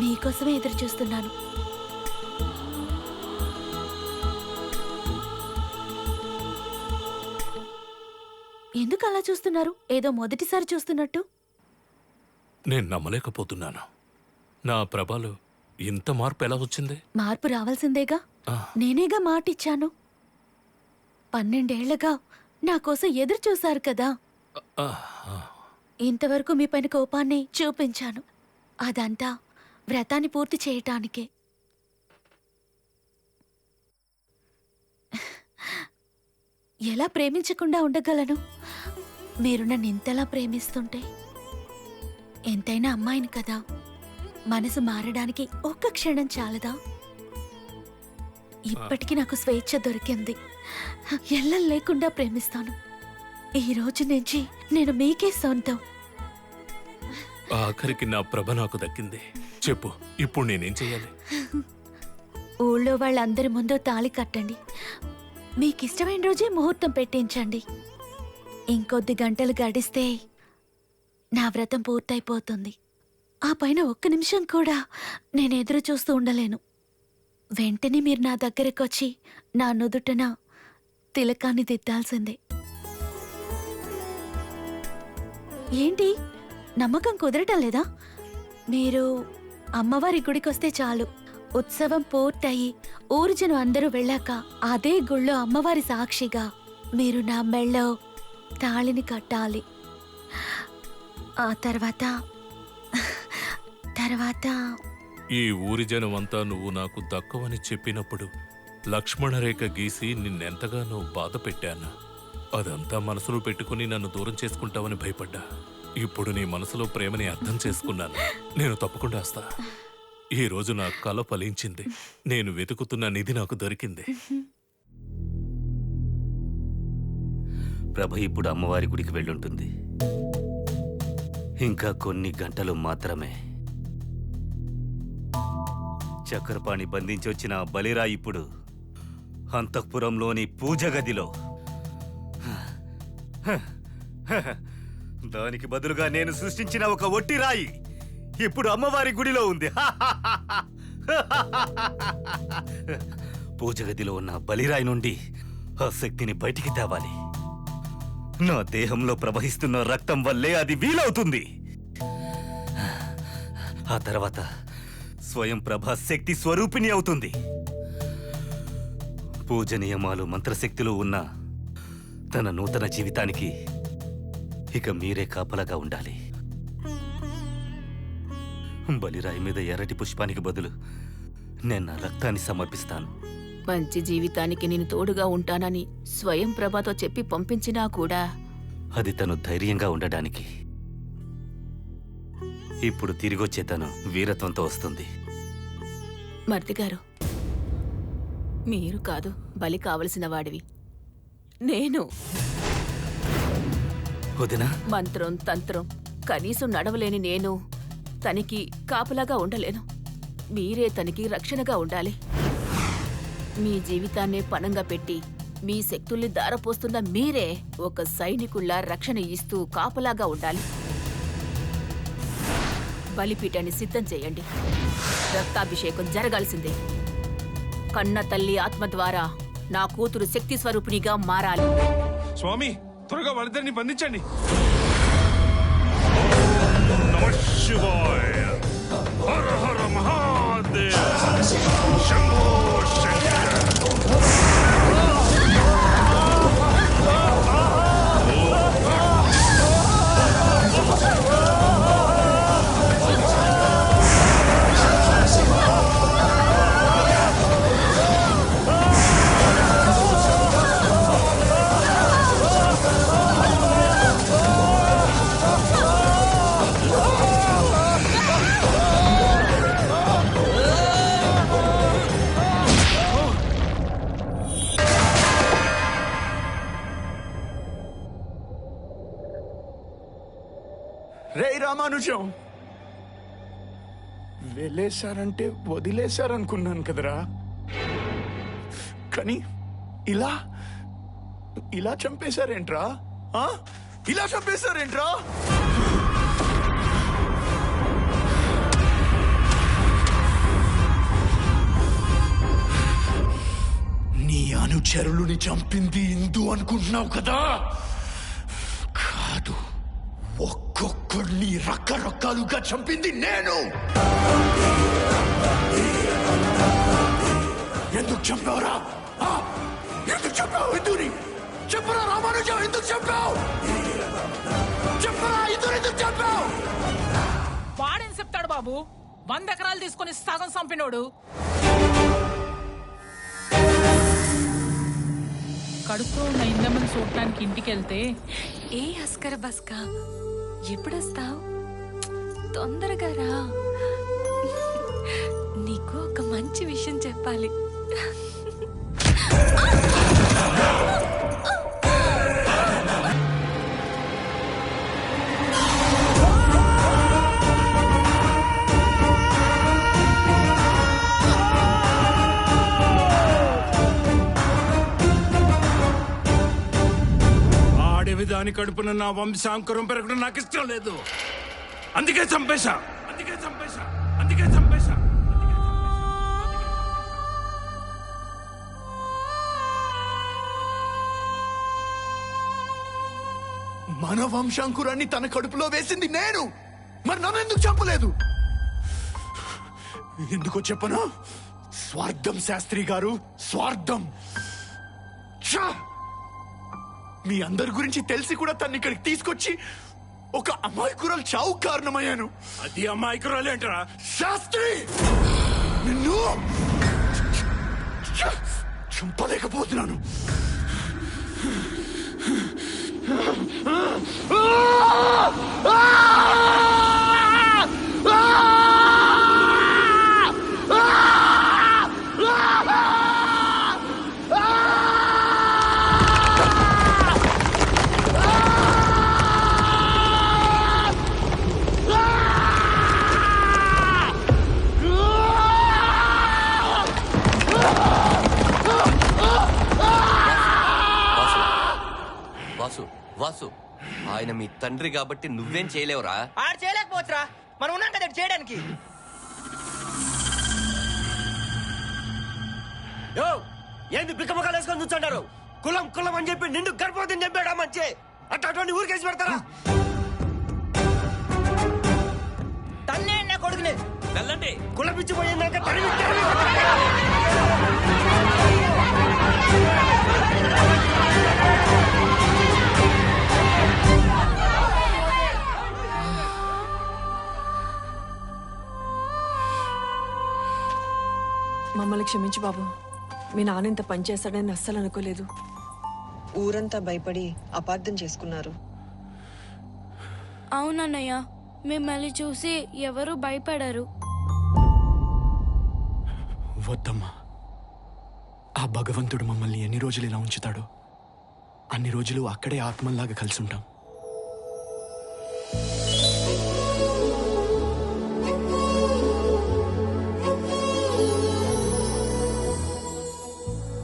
మీకోసమే ఎదురు చూస్తున్నాను ఎందుకు అలా చూస్తున్నారు? ఏదో మొదటిసారి చూస్తున్నట్టు. నేను నమ్మలేకపోతున్నాను. నా ప్రభలు ఇంత మార్పు ఎలా వచ్చింది? మార్పు రావాల్సిందేగా? నేనేగా మాటిచ్చాను? పన్నెండేళ్ళగా నా కోసం ఎదురు చూశారు కదా. ఇంతవరకు మీ పైన కోపాన్ని చూపించాను. అదంతా వ్రతాన్ని పూర్తి చేయటానికే. ఎలా ప్రేమించకుండా ఉండగలను? మీరు నన్ను ఇంతలా ప్రేమిస్తుంటే ఎంతైనా అమ్మాయిని కదా? మనసు మారడానికి ఒక్క క్షణం చాలదా? ఇప్పటికీ నాకు స్వేచ్ఛ దొరికింది. ఎల్లం లేకుండా ప్రేమిస్తాను. ఈ రోజు నుంచి నేను మీకే సొంతం. ఆఖరికి నా ప్రభ నాకు దక్కింది. చెప్పు ఇప్పుడు నేనేం చేయాలి? ఊళ్ళో వాళ్ళందరి ముందు తాళి కట్టండి. మీకు ఇష్టమైన రోజే ముహూర్తం పెట్టించండి. ఇంకొద్ది గంటలు గడిస్తే నా వ్రతం పూర్తయిపోతుంది. ఆ పైన ఒక్క నిమిషం కూడా నేను ఎదురు చూస్తూ ఉండలేను. వెంటనే మీరు నా దగ్గరకు వచ్చి నా నుదుటన తిలకాన్ని దిద్దాల్సిందే. ఏంటి? నమ్మకం కుదరటం లేదా? మీరు అమ్మవారి గుడికొస్తే చాలు. ఉత్సవం పూర్తయి ఊరు జనం అందరూ వెళ్ళాక అదే గుళ్ళో అమ్మవారి సాక్షిగా మీరు నా మెళ్ళో తాళిని కట్టాలి. ఆ తర్వాత తర్వాత ఈ ఊరి జనం అంతా నువ్వు నాకు దక్కవని చెప్పినప్పుడు లక్ష్మణరేఖ గీసి నిన్నెంతగానో బాధ పెట్టాను? అదంతా మనసులో పెట్టుకుని నన్ను దూరం చేసుకుంటావని భయపడ్డా. ఇప్పుడు నీ మనసులో ప్రేమని అర్థం చేసుకున్నాను. నేను తప్పకుండా వస్తా. ఈ రోజు నా కల ఫలించింది. నేను వెతుకుతున్న నిధి నాకు దొరికింది. ప్రభ ఇప్పుడు అమ్మవారి గుడికి వెళ్ళుంటుంది. ఇంకా కొన్ని గంటలు మాత్రమే. చక్రపాణి బంధించి వచ్చిన బలిరా ఇప్పుడు అంతఃపురంలోని పూజ గదిలో. దానికి బదులుగా నేను సృష్టించిన ఒక ఒట్టి రాయి. ఇప్పుడు అమ్మవారి గుడిలో ఉంది. పూజ గదిలో ఉన్న బలిరాయి నుండి ఆ శక్తిని బయటికి తేవాలి. నా దేహంలో ప్రవహిస్తున్న రక్తం వల్లే అది వీలవుతుంది. ఆ తర్వాత స్వయం ప్రభ శక్తి స్వరూపిణి అవుతుంది. పూజ నియమాలు మంత్రశక్తులు ఉన్న తన నూతన జీవితానికి ఇక మీరే కాపలాగా ఉండాలి. బలిరాయి మీద ఎర్రటి పుష్పానికి బదులు నేను నా రక్తాన్ని సమర్పిస్తాను. మంచి జీవితానికి నేను తోడుగా ఉంటానని స్వయం ప్రభతో చెప్పి పంపించినా కూడా. అది తను ధైర్యంగా ఉండడానికి. ఇప్పుడు తిరిగొచ్చే తను వీరత్వంతో వస్తుంది. మర్తిగారు మీరు కాదు బలి కావలసిన వాడివి. నేను. వదినా. మంత్రం తంత్రం కనీసం నడవలేని నేను. తనికి కాపలాగా ఉండలేను. మీరే తనకి రక్షణగా ఉండాలి. మీ జీవితాన్నే పణంగా పెట్టి మీ శక్తుల్ని దారపోస్తున్న మీరే ఒక సైనికుల్లా రక్షణ ఇస్తూ కాపలాగా ఉండాలి. బలిపీఠాన్ని సిద్ధం చేయండి. రక్తాభిషేకం జరగాల్సిందే. కన్న తల్లి ఆత్మ ద్వారా నా కూతురు శక్తి స్వరూపిణిగా మారాలి. స్వామి త్వరగా వాళ్ళిద్దరిని బంధించండి. Namah Shivaya! Har Har Ramanujam. వెళ్ళేశారంటే వదిలేశారనుకున్నాను కదరా. కానీ ఇలా ఇలా చంపేశారేంట్రా? ఇలా చంపేశారేంట్రా? నీ అనుచరులని చంపింది ఇందు అనుకుంటున్నావు కదా? ఒక్కొక్కడిని రకరకాలుగా చంపింది నేను. ఎందుకు చంపావురా? ఎందుకు చంపావు ఇందుని చెప్పరా రామానుజం ఎందుకు చంపావు? చెప్పరా ఇందుని ఎందుకు చంపావు? వాడేం చెప్తాడు బాబు? వంద ఎకరాలు తీసుకొని సగం చంపినోడు. కడుపుతో ఉన్న ఇందమ్మని చూడటానికి ఇంటికి వెళ్తే ఏ అస్కర బస్కా? ఎప్పుడొస్తావు? తొందరగా రా. నీకు ఒక మంచి విషయం చెప్పాలి. దాని కడుపున నా వంశాంకురం పెరగడం నాకు ఇష్టం లేదు. అందుకే చంపేశా. అందుకే చంపేశా. అందుకే చంపేశా. మన వంశాంకురాన్ని తన కడుపులో వేసింది నేను. మరి నన్ను ఎందుకు చంపలేదు? ఎందుకో చెప్పనా? స్వార్థం శాస్త్రి గారు స్వార్థం. చా మీ అందరి గురించి తెలిసి కూడా తన్ని ఇక్కడికి తీసుకొచ్చి ఒక అమాయకురాలు చావు కారణమయ్యాను. అది అమ్మాయికురాలేంట్రా శాస్త్రి! నిన్ను! చంపలేకపోతున్నాను. మీ తండ్రి కాబట్టి నువ్వేం చేయలేవురా. ఆడు చేయలేకపోవచ్చురా. మనం ఉన్నాం కదా చేయడానికి. యో ఏంది బిక్కమకాలు వేసుకొని కూర్చుంటారు? కులం కులం అని చెప్పి నిండు గర్భవతిని చెప్పాడా మంచి. అట్లాంటి ఊరికేసి పెడతారా? తన్నే నా కొడుకుని. వెళ్ళండి. కులం పిచ్చిపోయిందాక తరిమి తరిమి మమ్మల్ని క్షమించు బాబు. మీ నాన్న ఇంత పని చేస్తాడని అస్సలు అనుకోలేదు. ఊరంతా భయపడి అపార్థం చేసుకున్నారు. అవునన్నయ్య మిమ్మల్ని చూసి ఎవరు భయపడరు. వద్దమ్మా. ఆ భగవంతుడు మమ్మల్ని ఎన్ని రోజులు ఇలా ఉంచుతాడో అన్ని రోజులు అక్కడే ఆత్మల్లాగా కలిసి ఉంటాం.